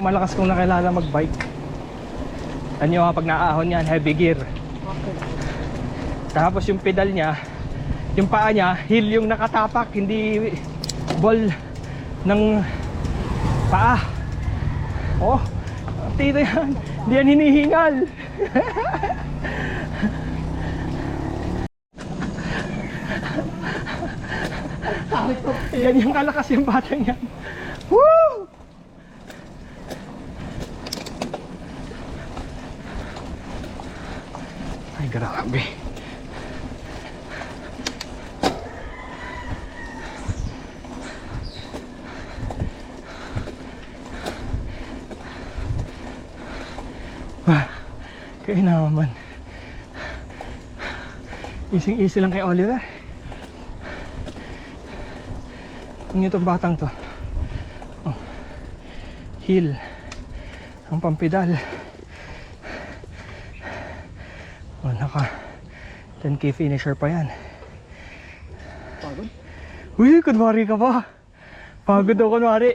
Malakas kong nakilala magbike. Ano yung pag naahon yan, heavy gear. Okay. Tapos yung pedal niya, yung paa niya, heel yung nakatapak, hindi ball ng paa. Oh, tito yan. Hindi yan hinihingal. yan yung kalakas yung batang yan. Ay, grabe. Ah, kaya naman. Easy lang kay Oliver. Ang itong batang to. Oh. Heel. Ang pampidal. Oh, naka 10k finisher pa yan. Pagod? Uy, kunwari ka pa. Pagod daw kunwari.